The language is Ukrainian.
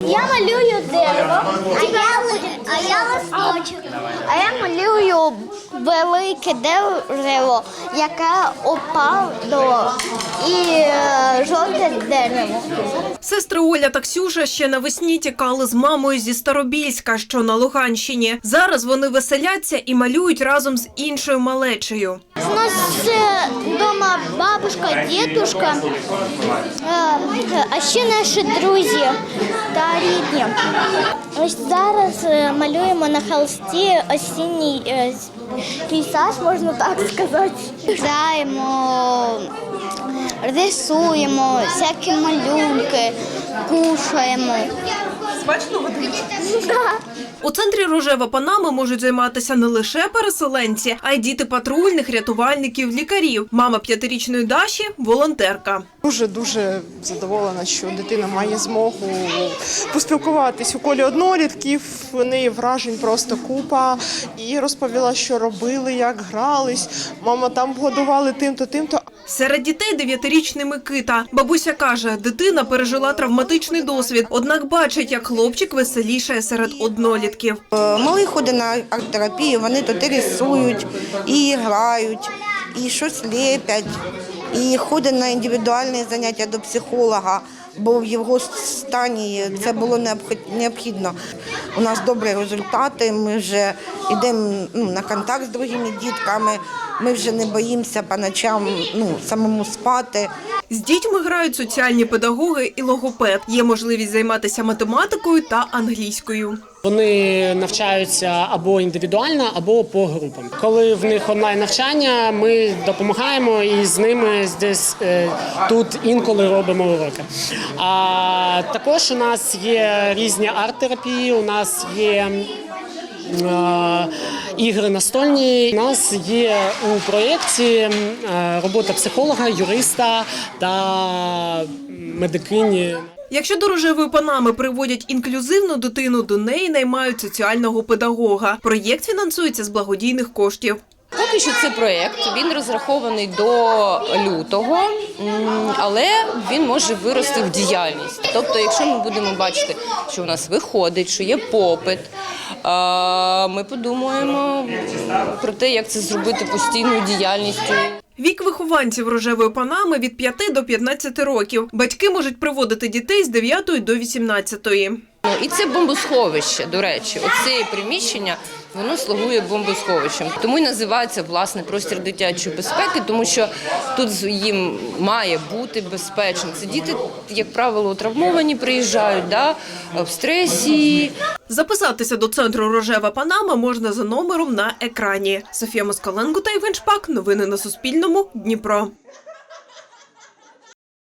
Я малюю дерево, а я, а я листочок. А я малюю велике дерево, яке опало і е, жовте дерево. Сестри Оля та Ксюша ще навесні тікали з мамою зі Старобільська, що на Луганщині. Зараз вони веселяться і малюють разом з іншою малечею. У нас вдома бабушка, дідушка, е, а ще наші друзі та рідні. Ось зараз е, малюємо на холсті осінній е, пейзаж, можна так сказати. Граємо, рисуємо, всякі малюнки, кушаємо. Смачно У центрі Рожева Панама можуть займатися не лише переселенці, а й діти патрульних, рятувальників, лікарів. Мама п'ятирічної Даші волонтерка. Дуже дуже задоволена, що дитина має змогу поспілкуватись у колі однолітків. В неї вражень просто купа. І розповіла, що робили, як грались. Мама там годували тим-то, тим-то. Серед дітей дев'ятирічний Микита. Бабуся каже, дитина пережила травматичний досвід, однак бачить, як хлопчик веселішає серед однолітків. Е, Малий ходить на арт-терапію, вони тут і рисують, і грають, і щось лепять, і ходить на індивідуальні заняття до психолога, бо в його стані це було необхід- необхідно. У нас добрі результати, ми вже йдемо ну, на контакт з другими дітками, ми вже не боїмося по ночам ну, самому спати. З дітьми грають соціальні педагоги і логопед. Є можливість займатися математикою та англійською. Вони навчаються або індивідуально, або по групам. Коли в них онлайн навчання, ми допомагаємо і з ними десь е, тут інколи робимо уроки. А також у нас є різні арт-терапії, у нас є. е, Ігри настольні. У нас є у проєкті е, робота психолога, юриста та медикині. Якщо до рожевої панами приводять інклюзивну дитину, до неї наймають соціального педагога. Проєкт фінансується з благодійних коштів. Поки що це проєкт, він розрахований до лютого, але він може вирости в діяльність. Тобто, якщо ми будемо бачити, що у нас виходить, що є попит, ми подумаємо про те, як це зробити постійною діяльністю. Вік вихованців рожевої панами від 5 до 15 років. Батьки можуть приводити дітей з 9 до 18. Ну, І це бомбосховище, до речі, оце приміщення. Воно слугує бомбосховищем, тому і називається власне простір дитячої безпеки, тому що тут їм має бути безпечно. Це діти, як правило, травмовані приїжджають, да, в стресі, Записатися до центру Рожева Панама можна за номером на екрані. Софія Москаленко та Іван Шпак. Новини на Суспільному. Дніпро.